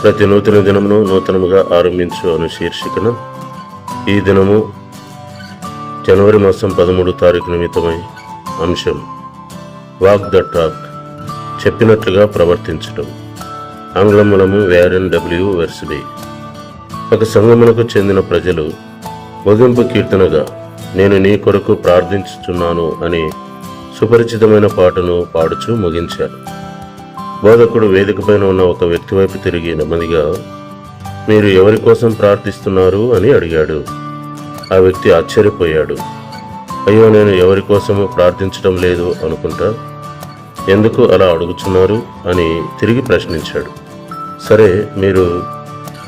ప్రతి నూతన దినమును నూతనముగా ఆరంభించు అను శీర్షికన. ఈ దినము జనవరి మాసం పదమూడు తారీఖు నిమిత్తమై అంశం వాక్ ద టాక్ చెప్పినట్లుగా ప్రవర్తించటం. ఆంగ్లములము వ్యారన్ డబ్ల్యూ వెర్స్బీ ఒక సంగమునకు చెందిన ప్రజలు ముగింపు కీర్తనగా నేను నీ కొరకు ప్రార్థించుచున్నాను అని సుపరిచితమైన పాటను పాడుచూ ముగించారు. బోధకుడు వేదిక పైన ఉన్న ఒక వ్యక్తి వైపు తిరిగి నెమ్మదిగా మీరు ఎవరి కోసం ప్రార్థిస్తున్నారు? అని అడిగాడు. ఆ వ్యక్తి ఆశ్చర్యపోయాడు. అయ్యో నేను ఎవరి కోసము ప్రార్థించడం లేదు అనుకుంటా? ఎందుకు అలా అడుగుచున్నారు? అని తిరిగి ప్రశ్నించాడు. సరే మీరు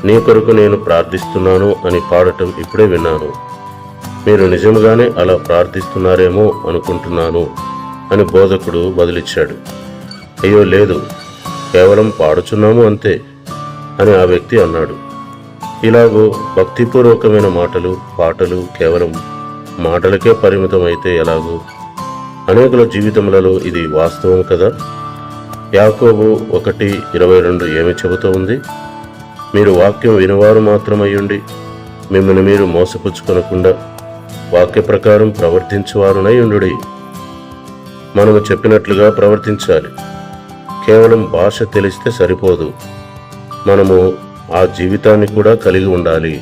నీ కొరకు నేను ప్రార్థిస్తున్నాను అని పాడటం ఇప్పుడే విన్నాను. మీరు నిజంగానే అలా ప్రార్థిస్తున్నారేమో అనుకుంటున్నాను అని బోధకుడు బదులిచ్చాడు. అయ్యో లేదు. కేవలం పాడుచున్నాము అంతే అని ఆ వ్యక్తి అన్నాడు. ఇలాగో భక్తిపూర్వకమైన మాటలు పాటలు కేవలం మాటలకే పరిమితం అయితే ఎలాగో? అనేకుల జీవితములలో ఇది వాస్తవం కదా? యాకోబు ఒకటి ఇరవై రెండు ఏమి చెబుతూ ఉంది మీరు వాక్యం వినవారు మాత్రమయ్యుండి మిమ్మల్ని మీరు మోసపుచ్చుకొనకుండా వాక్య ప్రకారం ప్రవర్తించేవారునై ఉండు మనము చెప్పినట్లుగా ప్రవర్తించాలి. కేవలం భాష తెలిస్తే సరిపోదు. మనము ఆ జీవితాన్ని కూడా కలిగి ఉండాలి.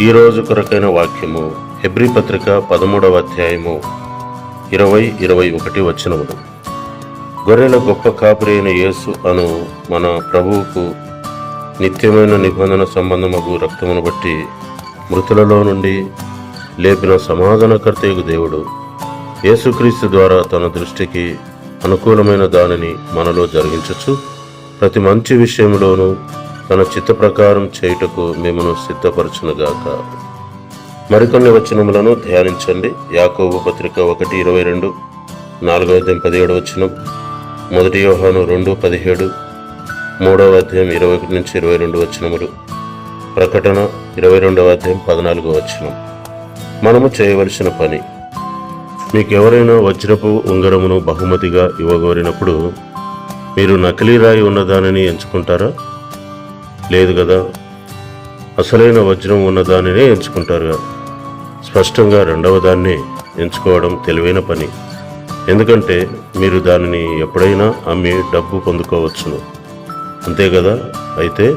ఈ రోజు కొరకైన వాక్యము హెబ్రి పత్రిక పదమూడవ అధ్యాయము ఇరవై ఇరవై ఒకటి వచనములు. గొర్రెల గొప్ప కాపురి అయిన యేసు అను మన ప్రభువుకు నిత్యమైన నిబంధన సంబంధమగు రక్తమును బట్టి మృతులలో నుండి లేపిన సమాధానకర్తయగు దేవుడు యేసుక్రీస్తు ద్వారా తన దృష్టికి అనుకూలమైన దానిని మనలో జరిగించచ్చు. ప్రతి మంచి విషయంలోనూ తన చిత్త ప్రకారం చేయుటకు మిమ్మను సిద్ధపరచునుగాక మరికొన్ని వచనములను ధ్యానించండి. యాకోబు పత్రిక ఒకటి ఇరవై రెండు నాలుగవ అధ్యాయం పదిహేడు వచనం. మొదటి యోహాను రెండు పదిహేడు మూడవ అధ్యాయం ఇరవై ఒకటి నుంచి ఇరవై రెండు వచనములు. ప్రకటన ఇరవై రెండవ అధ్యాయం పద్నాలుగో వచనం. మనము చేయవలసిన పని మీకెవరైనా వజ్రపు ఉంగరమును బహుమతిగా ఇవ్వగోరినప్పుడు మీరు నకిలీ రాయి ఉన్నదానిని ఎంచుకుంటారా? లేదు కదా. అసలైన వజ్రం ఉన్నదానినే ఎంచుకుంటారుగా. స్పష్టంగా రెండవ దాన్ని ఎంచుకోవడం తెలివైన పని. ఎందుకంటే మీరు దానిని ఎప్పుడైనా అమ్మి డబ్బు పొందుకోవచ్చును. అంతే కదా? అయితే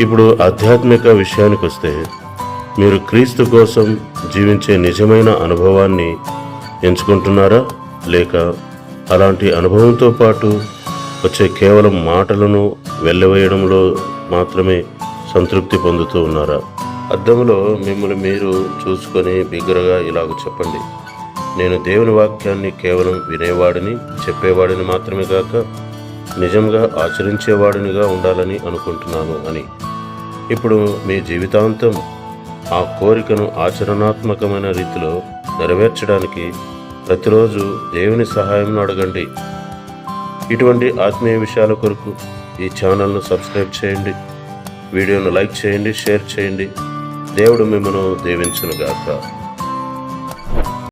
ఇప్పుడు ఆధ్యాత్మిక విషయానికి వస్తే మీరు క్రీస్తు కోసం జీవించే నిజమైన అనుభవాన్ని ఎంచుకుంటున్నారా? లేక అలాంటి అనుభవంతో పాటు వచ్చే కేవలం మాటలను వెళ్ళవేయడంలో మాత్రమే సంతృప్తి పొందుతూ ఉన్నారా? అద్దంలో మిమ్మల్ని మీరు చూసుకొని బిగ్గరగా ఇలాగ చెప్పండి. నేను దేవుని వాక్యాన్ని కేవలం వినేవాడిని చెప్పేవాడిని మాత్రమే కాక నిజంగా ఆచరించేవాడినిగా ఉండాలని అనుకుంటున్నాను అని. ఇప్పుడు మీ జీవితాంతం ఆ కోరికను ఆచరణాత్మకమైన రీతిలో నెరవేర్చడానికి ప్రతిరోజు దేవుని సహాయం అడగండి. ఇటువంటి ఆత్మీయ విషయాల కొరకు ఈ ఛానల్ను సబ్స్క్రైబ్ చేయండి. వీడియోను లైక్ చేయండి షేర్ చేయండి. దేవుడు మిమ్మను దీవించునుగాక.